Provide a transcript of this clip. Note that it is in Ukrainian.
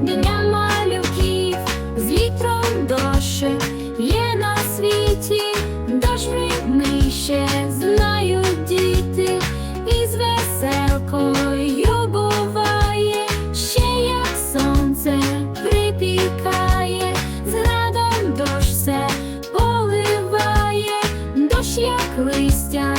дня малюків, з вітром дощик є на світі, дощ рідний ще знають діти, і з веселкою буває, ще як сонце припікає, зрадом дощ все поливає, дощ як листя.